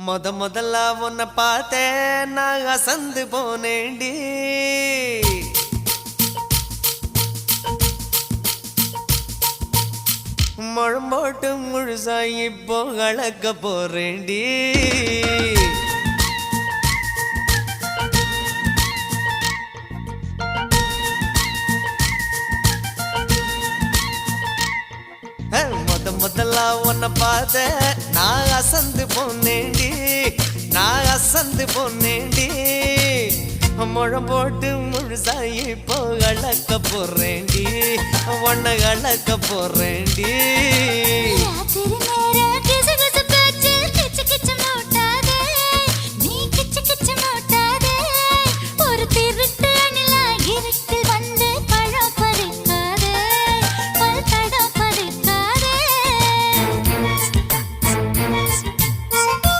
மொத முதல்ல உன்னை பார்த்தேன் நான் அசந்து போனேண்டி முழம் போட்டு முழுசா இப்போ கலக்க போறேண்டி முத முதல்ல உன்னை பார்த்த நான் அசந்து போனேன் வந்து அசந்து முழம் போட்டு முழுசா இப்போ அழக்க போறேண்டி. உன்னை அழக்க போறேண்டி.